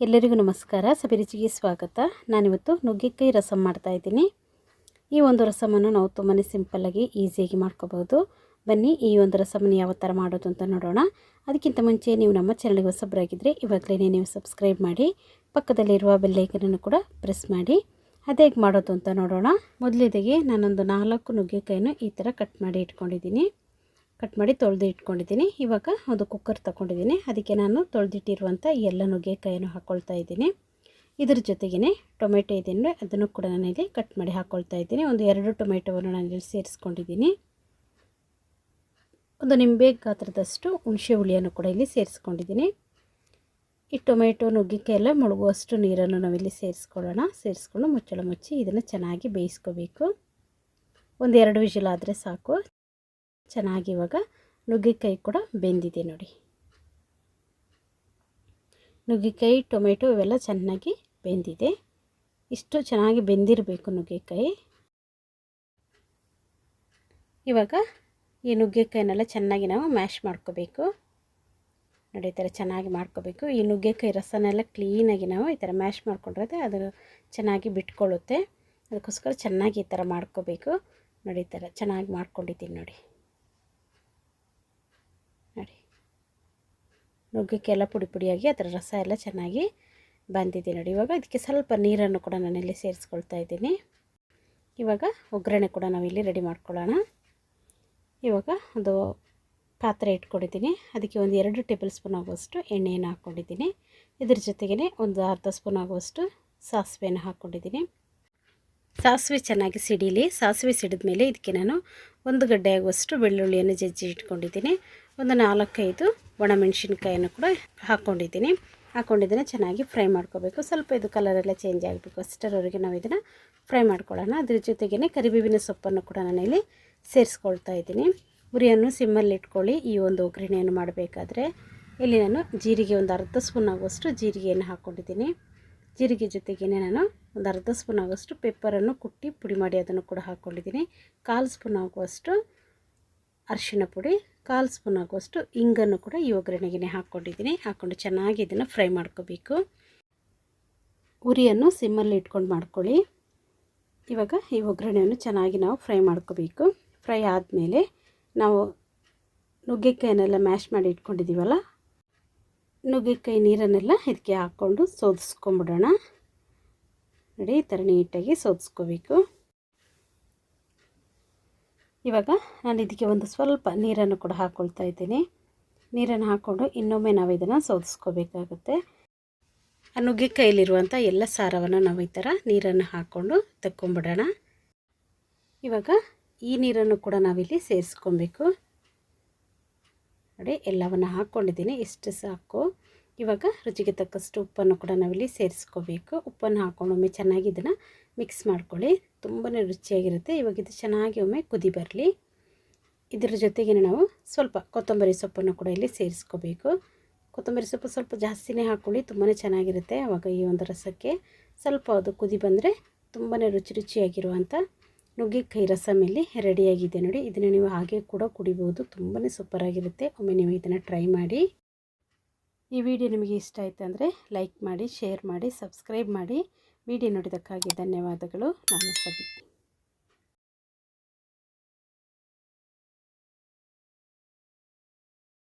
ಎಲ್ಲರಿಗೂ ನಮಸ್ಕಾರ. ಸಬಿರುಚಿಗೆ ಸ್ವಾಗತ. ನಾನಿವತ್ತು ನುಗ್ಗೆಕಾಯಿ ರಸಮ್ ಮಾಡ್ತಾ ಇದ್ದೀನಿ. ಈ ಒಂದು ರಸಮನ್ನು ನಾವು ತುಂಬಾ ಸಿಂಪಲ್ಲಾಗಿ ಈಸಿಯಾಗಿ ಮಾಡ್ಕೋಬೋದು ಬನ್ನಿ, ಈ ಒಂದು ರಸಮನ್ನು ಯಾವ ಥರ ಮಾಡೋದು ಅಂತ ನೋಡೋಣ. ಅದಕ್ಕಿಂತ ಮುಂಚೆ ನೀವು ನಮ್ಮ ಚಾನಲ್ಗೆ ಹೊಸಬ್ರಾಗಿದ್ದರೆ ಇವಾಗಲೇ ನೀವು ಸಬ್ಸ್ಕ್ರೈಬ್ ಮಾಡಿ, ಪಕ್ಕದಲ್ಲಿರುವ ಬೆಲ್ಲೈಕನನ್ನು ಕೂಡ ಪ್ರೆಸ್ ಮಾಡಿ. ಅದೇ ಮಾಡೋದು ಅಂತ ನೋಡೋಣ. ಮೊದಲಿದಾಗೆ ನಾನೊಂದು ನಾಲ್ಕು ನುಗ್ಗೆಕಾಯಿನ ಈ ಥರ ಕಟ್ ಮಾಡಿ ಇಟ್ಕೊಂಡಿದ್ದೀನಿ. ಕಟ್ ಮಾಡಿ ತೊಳೆದು ಇಟ್ಕೊಂಡಿದ್ದೀನಿ. ಇವಾಗ ಒಂದು ಕುಕ್ಕರ್ ತಗೊಂಡಿದ್ದೀನಿ. ಅದಕ್ಕೆ ನಾನು ತೊಳೆದಿಟ್ಟಿರುವಂಥ ಎಲ್ಲ ನುಗ್ಗೆಕಾಯನ್ನು ಹಾಕ್ಕೊಳ್ತಾ ಇದ್ದೀನಿ. ಇದ್ರ ಜೊತೆಗೇ ಟೊಮೆಟೊ ಇದೆಯೇ ಅದನ್ನು ಕೂಡ ನಾನಿಲ್ಲಿ ಕಟ್ ಮಾಡಿ ಹಾಕ್ಕೊಳ್ತಾ ಇದ್ದೀನಿ. ಒಂದು ಎರಡು ಟೊಮೆಟೊವನ್ನು ನಾನು ಸೇರಿಸ್ಕೊಂಡಿದ್ದೀನಿ. ಒಂದು ನಿಂಬೆ ಗಾತ್ರದಷ್ಟು ಹುಣಸೆ ಹುಳಿಯನ್ನು ಕೂಡ ಇಲ್ಲಿ ಸೇರಿಸ್ಕೊಂಡಿದ್ದೀನಿ. ಈ ಟೊಮೆಟೊ, ನುಗ್ಗೆಕಾಯಿ ಎಲ್ಲ ಮುಳುಗುವಷ್ಟು ನೀರನ್ನು ನಾವಿಲ್ಲಿ ಸೇರಿಸ್ಕೊಳ್ಳೋಣ. ಸೇರಿಸ್ಕೊಂಡು ಮುಚ್ಚಳ ಮುಚ್ಚಿ ಇದನ್ನು ಚೆನ್ನಾಗಿ ಬೇಯಿಸ್ಕೋಬೇಕು. ಒಂದೆರಡು ವಿಷಲ್ ಆದರೆ ಸಾಕು. ಚೆನ್ನಾಗಿ ಇವಾಗ ನುಗ್ಗೆಕಾಯಿ ಕೂಡ ಬೆಂದಿದೆ ನೋಡಿ. ನುಗ್ಗೆಕಾಯಿ, ಟೊಮೆಟೊ ಇವೆಲ್ಲ ಚೆನ್ನಾಗಿ ಬೆಂದಿದೆ. ಇಷ್ಟು ಚೆನ್ನಾಗಿ ಬೆಂದಿರಬೇಕು ನುಗ್ಗೆಕಾಯಿ. ಇವಾಗ ಈ ನುಗ್ಗೆಕಾಯಿನೆಲ್ಲ ಚೆನ್ನಾಗಿ ನಾವು ಮ್ಯಾಶ್ ಮಾಡ್ಕೋಬೇಕು. ನೋಡಿ, ಈ ಥರ ಚೆನ್ನಾಗಿ ಮಾಡ್ಕೋಬೇಕು. ಈ ನುಗ್ಗೆಕಾಯಿ ರಸನೆಲ್ಲ ಕ್ಲೀನಾಗಿ ನಾವು ಈ ಥರ ಮ್ಯಾಶ್ ಮಾಡ್ಕೊಂಡ್ರೆ ಅದು ಚೆನ್ನಾಗಿ ಬಿಟ್ಕೊಳ್ಳುತ್ತೆ. ಅದಕ್ಕೋಸ್ಕರ ಚೆನ್ನಾಗಿ ಈ ಥರ ಮಾಡ್ಕೋಬೇಕು. ನೋಡಿ, ಈ ಥರ ಚೆನ್ನಾಗಿ ಮಾಡ್ಕೊಂಡಿದ್ದೀನಿ ನೋಡಿ. ನೋಡಿ ನುಗ್ಗೆಕ್ಕೆಲ್ಲ ಪುಡಿ ಪುಡಿಯಾಗಿ ಅದರ ರಸ ಎಲ್ಲ ಚೆನ್ನಾಗಿ ಬಂದಿದೆ ನೋಡಿ. ಇವಾಗ ಇದಕ್ಕೆ ಸ್ವಲ್ಪ ನೀರನ್ನು ಕೂಡ ನಾನಿಲ್ಲಿ ಸೇರಿಸ್ಕೊಳ್ತಾ ಇದ್ದೀನಿ. ಇವಾಗ ಒಗ್ಗರಣೆ ಕೂಡ ನಾವಿಲ್ಲಿ ರೆಡಿ ಮಾಡ್ಕೊಳ್ಳೋಣ. ಇವಾಗ ಒಂದು ಪಾತ್ರೆ ಇಟ್ಕೊಂಡಿದ್ದೀನಿ. ಅದಕ್ಕೆ ಒಂದು ಎರಡು ಟೇಬಲ್ ಸ್ಪೂನ್ ಆಗುವಷ್ಟು ಎಣ್ಣೆಯನ್ನು ಹಾಕ್ಕೊಂಡಿದ್ದೀನಿ. ಇದ್ರ ಜೊತೆಗೇ ಒಂದು ಅರ್ಧ ಸ್ಪೂನ್ ಆಗುವಷ್ಟು ಸಾಸಿವೆಯನ್ನು ಹಾಕ್ಕೊಂಡಿದ್ದೀನಿ. ಸಾಸಿವೆ ಚೆನ್ನಾಗಿ ಸಿಡೀಲಿ. ಸಾಸಿವೆ ಸಿಡಿದ ಮೇಲೆ ಇದಕ್ಕೆ ನಾನು ಒಂದು ಗಡ್ಡೆ ಆಗುವಷ್ಟು ಬೆಳ್ಳುಳ್ಳಿಯನ್ನು ಜಜ್ಜಿ ಇಟ್ಕೊಂಡಿದ್ದೀನಿ. ಒಂದು ನಾಲ್ಕೈದು ಒಣಮೆಣಸಿನ್ಕಾಯನ್ನು ಕೂಡ ಹಾಕ್ಕೊಂಡಿದ್ದೀನಿ ಹಾಕ್ಕೊಂಡಿದ್ದೀನಿ ಚೆನ್ನಾಗಿ ಫ್ರೈ ಮಾಡ್ಕೋಬೇಕು. ಸ್ವಲ್ಪ ಇದು ಕಲರೆಲ್ಲ ಚೇಂಜ್ ಆಗಬೇಕು. ಅಷ್ಟರವರೆಗೆ ನಾವು ಇದನ್ನು ಫ್ರೈ ಮಾಡ್ಕೊಳ್ಳೋಣ. ಅದ್ರ ಜೊತೆಗೇ ಕರಿಬೇವಿನ ಸೊಪ್ಪನ್ನು ಕೂಡ ನಾನಿಲ್ಲಿ ಸೇರಿಸ್ಕೊಳ್ತಾ ಇದ್ದೀನಿ. ಉರಿಯನ್ನು ಸಿಮ್ಮಲ್ಲಿ ಇಟ್ಕೊಳ್ಳಿ. ಈ ಒಂದು ಒಗ್ಗರಣೆಯನ್ನು ಮಾಡಬೇಕಾದ್ರೆ ಇಲ್ಲಿ ನಾನು ಜೀರಿಗೆ ಒಂದು ಅರ್ಧ ಸ್ಪೂನ್ ಆಗುವಷ್ಟು ಜೀರಿಗೆಯನ್ನು ಹಾಕ್ಕೊಂಡಿದ್ದೀನಿ ಜೀರಿಗೆ ಜೊತೆಗೇ ನಾನು ಒಂದು ಅರ್ಧ ಸ್ಪೂನ್ ಆಗುವಷ್ಟು ಪೆಪ್ಪರನ್ನು ಕುಟ್ಟಿ ಪುಡಿ ಮಾಡಿ ಅದನ್ನು ಕೂಡ ಹಾಕ್ಕೊಂಡಿದ್ದೀನಿ ಕಾಲು ಸ್ಪೂನ್ ಆಗುವಷ್ಟು ಅರಿಶಿಣ ಪುಡಿ, ಕಾಲು ಸ್ಪೂನ್ ಆಗುವಷ್ಟು ಇಂಗನ್ನು ಕೂಡ ಈ ಒಗ್ಗರಣೆಗೆ ಹಾಕ್ಕೊಂಡಿದ್ದೀನಿ. ಹಾಕ್ಕೊಂಡು ಚೆನ್ನಾಗಿ ಇದನ್ನು ಫ್ರೈ ಮಾಡ್ಕೋಬೇಕು. ಉರಿಯನ್ನು ಸಿಮ್ಮಲ್ಲಿ ಇಟ್ಕೊಂಡು ಮಾಡ್ಕೊಳ್ಳಿ. ಇವಾಗ ಈ ಒಗ್ಗರಣೆಯನ್ನು ಚೆನ್ನಾಗಿ ನಾವು ಫ್ರೈ ಮಾಡ್ಕೋಬೇಕು. ಫ್ರೈ ಆದಮೇಲೆ ನಾವು ನುಗ್ಗೆಕಾಯಿನೆಲ್ಲ ಮ್ಯಾಶ್ ಮಾಡಿ ಇಟ್ಕೊಂಡಿದ್ದೀವಲ್ಲ, ನುಗ್ಗೆಕಾಯಿ ನೀರನ್ನೆಲ್ಲ ಇದಕ್ಕೆ ಹಾಕ್ಕೊಂಡು ಸೋದಿಸ್ಕೊಂಬಿಡೋಣ. ನೋಡಿ, ಈ ಥರ ನೀಟಾಗಿ ಸೋದಿಸ್ಕೋಬೇಕು. ಇವಾಗ ನಾನು ಇದಕ್ಕೆ ಒಂದು ಸ್ವಲ್ಪ ನೀರನ್ನು ಕೂಡ ಹಾಕ್ಕೊಳ್ತಾ ಇದ್ದೀನಿ. ನೀರನ್ನು ಹಾಕ್ಕೊಂಡು ಇನ್ನೊಮ್ಮೆ ನಾವು ಇದನ್ನು ಸೋದಿಸ್ಕೋಬೇಕಾಗುತ್ತೆ. ಆ ನುಗ್ಗೆಕಾಯಲ್ಲಿರುವಂಥ ಎಲ್ಲ ಸಾರವನ್ನು ನಾವು ಈ ಥರ ನೀರನ್ನು ಹಾಕ್ಕೊಂಡು ತಕ್ಕೊಂಬಿಡೋಣ. ಇವಾಗ ಈ ನೀರನ್ನು ಕೂಡ ನಾವಿಲ್ಲಿ ಸೇರಿಸ್ಕೊಬೇಕು. ನೋಡಿ, ಎಲ್ಲವನ್ನು ಹಾಕ್ಕೊಂಡಿದ್ದೀನಿ. ಇಷ್ಟು ಸಾಕು. ಇವಾಗ ರುಚಿಗೆ ತಕ್ಕಷ್ಟು ಉಪ್ಪನ್ನು ಕೂಡ ನಾವಿಲ್ಲಿ ಸೇರಿಸ್ಕೋಬೇಕು. ಉಪ್ಪನ್ನು ಹಾಕ್ಕೊಂಡೊಮ್ಮೆ ಚೆನ್ನಾಗಿ ಇದನ್ನು ಮಿಕ್ಸ್ ಮಾಡ್ಕೊಳ್ಳಿ. ತುಂಬಾ ರುಚಿಯಾಗಿರುತ್ತೆ. ಇವಾಗ ಇದು ಚೆನ್ನಾಗಿ ಒಮ್ಮೆ ಕುದಿ ಬರಲಿ. ಇದರ ಜೊತೆಗೆ ನಾವು ಸ್ವಲ್ಪ ಕೊತ್ತಂಬರಿ ಸೊಪ್ಪನ್ನು ಕೂಡ ಇಲ್ಲಿ ಸೇರಿಸ್ಕೋಬೇಕು. ಕೊತ್ತಂಬರಿ ಸೊಪ್ಪು ಸ್ವಲ್ಪ ಜಾಸ್ತಿನೇ ಹಾಕ್ಕೊಳ್ಳಿ ತುಂಬಾ ಚೆನ್ನಾಗಿರುತ್ತೆ ಆವಾಗ ಈ ಒಂದು ರಸಕ್ಕೆ. ಸ್ವಲ್ಪ ಅದು ಕುದಿ ಬಂದರೆ ತುಂಬಾ ರುಚಿ ರುಚಿಯಾಗಿರುವಂಥ ನುಗ್ಗೆಕಾಯಿ ರಸಮ್ ಇಲ್ಲಿ ರೆಡಿಯಾಗಿದೆ ನೋಡಿ. ಇದನ್ನು ನೀವು ಹಾಗೆ ಕೂಡ ಕುಡಿಬೋದು ತುಂಬಾ ಸೂಪರಾಗಿರುತ್ತೆ ಒಮ್ಮೆ ನೀವು ಇದನ್ನು ಟ್ರೈ ಮಾಡಿ. ಈ ವಿಡಿಯೋ ನಿಮಗೆ ಇಷ್ಟ ಆಯಿತು ಅಂದರೆ ಲೈಕ್ ಮಾಡಿ ಶೇರ್ ಮಾಡಿ ಸಬ್ಸ್ಕ್ರೈಬ್ ಮಾಡಿ. ವಿಡಿಯೋ ನೋಡಿದ್ದಕ್ಕಾಗಿ ಧನ್ಯವಾದಗಳು. ನಾನು ಸಬಿ